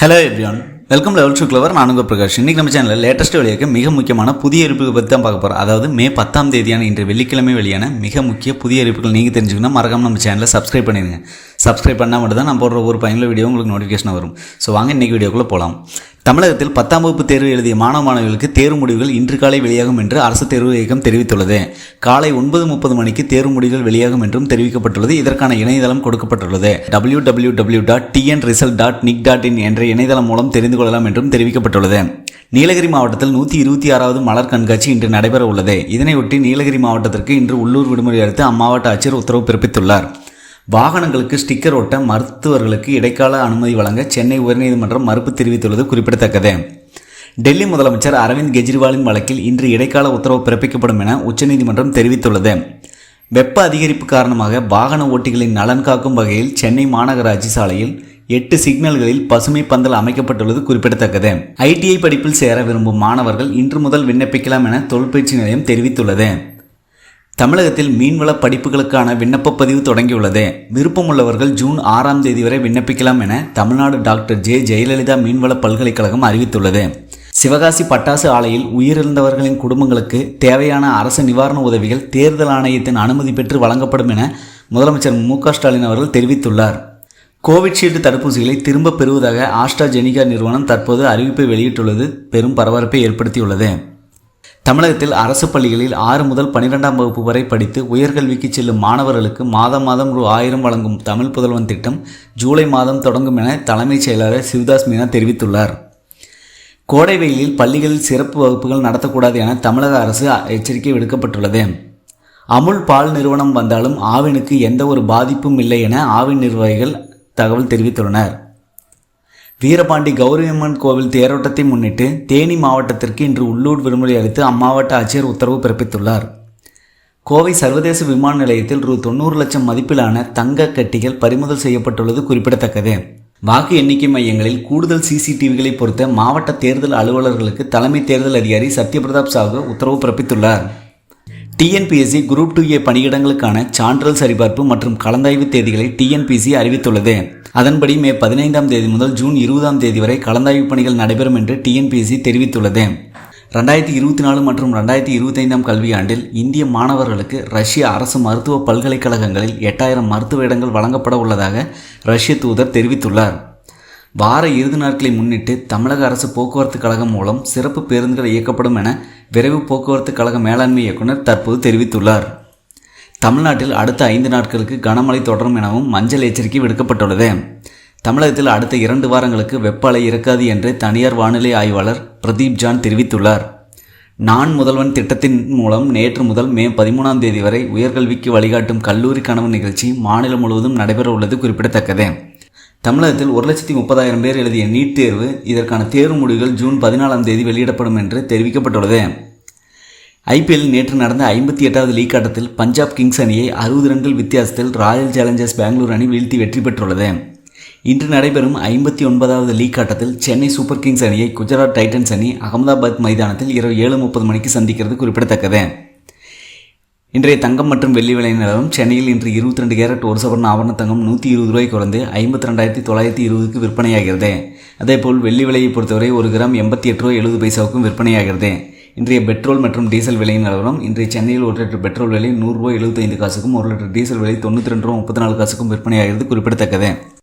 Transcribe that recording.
Hello everyone welcome level two clever நான் உங்கள் பிரகாஷ். இன்றைக்கி நம்ம சேனலில் லேட்டஸ்ட் வெளியாக மிக முக்கியமான புதிய அறிவிப்புகள் பற்றி தான் பார்க்க போகிறோம் அதாவது மே பத்தாம் தேதியான இன்று வெள்ளிக்கிழமை வெளியான மிக முக்கிய புதிய அறிவிப்புகள் நீங்கள் தெரிஞ்சுக்கணும். மறக்காம நம்ம சேனலை சப்ஸ்கிரைப் பண்ணிடுங்க. சப்ஸ்கிரைப் பண்ணால் மட்டும் தான் நான் போடுற ஒரு பயனுள்ள வீடியோ உங்களுக்கு நோட்டிஃபிகேஷன் வரும். ஸோ வாங்க இன்றைக்கி வீடியோக்குள்ளே போகலாம் தமிழகத்தில் பத்தாம் வகுப்பு தேர்வு எழுதிய மாணவ மாணவிகளுக்கு தேர்வு முடிவுகள் இன்று காலை வெளியாகும் என்று அரசு தேர்வு இயக்கம் தெரிவித்துள்ளது. காலை ஒன்பது முப்பது மணிக்கு தேர்வு முடிவுகள் வெளியாகும் என்றும் தெரிவிக்கப்பட்டுள்ளது. இதற்கான இணையதளம் கொடுக்கப்பட்டுள்ளது. W W W dot TN result dot nic dot in என்ற இணையதளம் மூலம் தெரிந்து கொள்ளலாம் என்றும் தெரிவிக்கப்பட்டுள்ளது. நீலகிரி மாவட்டத்தில் நூற்றி இருபத்தி ஆறாவது மலர் கண்காட்சி இன்று நடைபெற உள்ளது இதனையொட்டி நீலகிரி மாவட்டத்திற்கு இன்று உள்ளூர் விடுமுறை அடுத்து அம்மாவட்ட ஆட்சியர் உத்தரவு பிறப்பித்துள்ளார். வாகனங்களுக்கு ஸ்டிக்கர் ஒட்ட மருத்துவர்களுக்கு இடைக்கால அனுமதி வழங்க சென்னை உயர்நீதிமன்றம் மறுப்பு தெரிவித்துள்ளது குறிப்பிடத்தக்கது. டெல்லி முதலமைச்சர் அரவிந்த் கெஜ்ரிவாலின் வழக்கில் இன்று இடைக்கால உத்தரவு பிறப்பிக்கப்படும் என உச்சநீதிமன்றம் தெரிவித்துள்ளது. வெப்ப அதிகரிப்பு காரணமாக வாகன ஓட்டிகளின் நலன் காக்கும் வகையில் சென்னை மாநகராட்சி சாலையில் எட்டு சிக்னல்களில் பசுமை பந்தல் அமைக்கப்பட்டுள்ளது குறிப்பிடத்தக்கது. ஐடிஐ படிப்பில் சேர விரும்பும் மாணவர்கள் இன்று முதல் விண்ணப்பிக்கலாம் என தொழிற்பயிற்சி நிலையம் தெரிவித்துள்ளது. தமிழகத்தில் மீன்வள படிப்புகளுக்கான விண்ணப்ப பதிவு தொடங்கியுள்ளது. விருப்பமுள்ளவர்கள் ஜூன் ஆறாம் தேதி வரை விண்ணப்பிக்கலாம் என தமிழ்நாடு டாக்டர் ஜே. ஜெயலலிதா மீன்வள பல்கலைக்கழகம் அறிவித்துள்ளது. சிவகாசி பட்டாசு ஆலையில் உயிரிழந்தவர்களின் குடும்பங்களுக்கு தேவையான அரசு நிவாரண உதவிகள் தேர்தல் ஆணையத்தின் அனுமதி பெற்று வழங்கப்படும் என முதலமைச்சர் மு. ஸ்டாலின் அவர்கள் தெரிவித்துள்ளார். கோவிட்ஷீல்டு தடுப்பூசிகளை திரும்பப் பெறுவதாக ஆஸ்ட்ராஜெனிகா நிறுவனம் தற்போது அறிவிப்பை வெளியிட்டுள்ளது. பெரும் பரபரப்பை ஏற்படுத்தியுள்ளது. தமிழகத்தில் அரசு பள்ளிகளில் ஆறு முதல் பனிரெண்டாம் வகுப்பு வரை படித்து உயர்கல்விக்கு செல்லும் மாணவர்களுக்கு மாதம் மாதம் ரூ ஆயிரம் வழங்கும் தமிழ் புதல்வன் திட்டம் ஜூலை மாதம் தொடங்கும் என தலைமைச் செயலாளர் சிவதாஸ் மீனா தெரிவித்துள்ளார். கோடை வெயிலில் பள்ளிகளில் சிறப்பு வகுப்புகள் நடத்தக்கூடாது என தமிழக அரசு எச்சரிக்கை விடுக்கப்பட்டுள்ளது. அமுல் பால் நிறுவனம் வந்தாலும் ஆவினுக்கு எந்த ஒரு பாதிப்பும் இல்லை என ஆவின் நிர்வாகிகள் தகவல் தெரிவித்துள்ளனர். வீரபாண்டி கௌரியம்மன் கோவில் தேரோட்டத்தை முன்னிட்டு தேனி மாவட்டத்திற்கு இன்று உள்ளூர் விடுமுறை அளித்து அம்மாவட்ட ஆட்சியர் உத்தரவு பிறப்பித்துள்ளார். கோவை சர்வதேச விமான நிலையத்தில் ரூ. தொண்ணூறு லட்சம் மதிப்பிலான தங்க கட்டிகள் பறிமுதல் செய்யப்பட்டுள்ளது குறிப்பிடத்தக்கது. வாக்கு எண்ணிக்கை மையங்களில் கூடுதல் சிசிடிவிகளை பொறுத்த மாவட்ட தேர்தல் அலுவலர்களுக்கு தலைமை தேர்தல் அதிகாரி சத்யபிரதாப் சாகு உத்தரவு பிறப்பித்துள்ளார். டிஎன்பிஎஸ்சி குரூப் டூ ஏ பணியிடங்களுக்கான சான்றிதழ் சரிபார்ப்பு மற்றும் கலந்தாய்வு தேதிகளை டிஎன்பிசி அறிவித்துள்ளது. அதன்படி மே பதினைந்தாம் தேதி முதல் ஜூன் இருபதாம் தேதி வரை கலந்தாய்வு பணிகள் நடைபெறும் என்று டிஎன்பிஎஸ்சி தெரிவித்துள்ளது. ரெண்டாயிரத்தி இருபத்தி நாலு மற்றும் ரெண்டாயிரத்தி இருபத்தைந்தாம் கல்வியாண்டில் இந்திய மாணவர்களுக்கு ரஷ்ய அரசு மருத்துவ பல்கலைக்கழகங்களில் எட்டாயிரம் மருத்துவ இடங்கள் வழங்கப்பட உள்ளதாக ரஷ்ய தூதர் தெரிவித்துள்ளார். வார இறுதி நாட்களை முன்னிட்டு தமிழக அரசு போக்குவரத்து கழகம் மூலம் சிறப்பு பேருந்துகள் இயக்கப்படும் என விரைவு போக்குவரத்து கழக மேலாண்மை இயக்குநர் தற்போது தெரிவித்துள்ளார். தமிழ்நாட்டில் அடுத்த ஐந்து நாட்களுக்கு கனமழை தொடரும் எனவும் மஞ்சள் எச்சரிக்கை விடுக்கப்பட்டுள்ளது. தமிழகத்தில் அடுத்த இரண்டு வாரங்களுக்கு வெப்ப அலை இருக்காது என்று தனியார் வானிலை ஆய்வாளர் பிரதீப் ஜான் தெரிவித்துள்ளார். நான் முதல்வன் திட்டத்தின் மூலம் நேற்று முதல் மே பதிமூணாம் தேதி வரை உயர்கல்விக்கு வழிகாட்டும் கல்லூரி கனவு நிகழ்ச்சி மாநிலம் முழுவதும் நடைபெற உள்ளது குறிப்பிடத்தக்கது. தமிழகத்தில் ஒரு லட்சத்தி முப்பதாயிரம் பேர் எழுதிய நீட் தேர்வு இதற்கான தேர்வு முடிவுகள் ஜூன் பதினாலாம் தேதி வெளியிடப்படும் என்று தெரிவிக்கப்பட்டுள்ளது. ஐபிஎல் நேற்று நடந்த ஐம்பத்தி எட்டாவது லீக் ஆட்டத்தில் பஞ்சாப் கிங்ஸ் அணியை அறுபது ரன்கள் வித்தியாசத்தில் ராயல் சேலஞ்சர்ஸ் பெங்களூர் அணி வீழ்த்தி வெற்றி பெற்றுள்ளது. இன்று நடைபெறும் ஐம்பத்தி ஒன்பதாவது லீக் ஆட்டத்தில் சென்னை சூப்பர் கிங்ஸ் அணியை குஜராத் டைட்டன்ஸ் அணி அகமதாபாத் மைதானத்தில் இரவு ஏழு முப்பது மணிக்கு சந்திக்கிறது குறிப்பிடத்தக்கது. இன்றைய தங்கம் மற்றும் வெள்ளி விலை நிலவரம் சென்னையில் இன்று இருபத்தி ரெண்டு கேரட் ஒரு சவரன் ஆவரண தங்கம் நூற்றி இருபது ரூபாய் குறைந்து ஐம்பத்தி ரெண்டாயிரத்தி தொள்ளாயிரத்தி இருபதுக்கு விற்பனையாகிறது. அதேபோல் வெள்ளி விலையை பொறுத்தவரை ஒரு கிராம் எண்பத்தி எட்டு ரூபாய் எழுபது பைசாவுக்கும் விற்பனையாகிறது. இன்றைய பெட்ரோல் மற்றும் டீசல் விலையின் நிலவரம் இன்றைய சென்னையில் ஒரு லிட்டர் பெட்ரோல் விலை நூறுரூவா எழுபத்தைந்து காசுக்கும் ஒரு லிட்டர் டீசல் விலை தொண்ணூற்றி ரெண்டு ரூபா முப்பத்தி நாலு காசுக்கும் விற்பனையாகிறது குறிப்பிடத்தக்கது.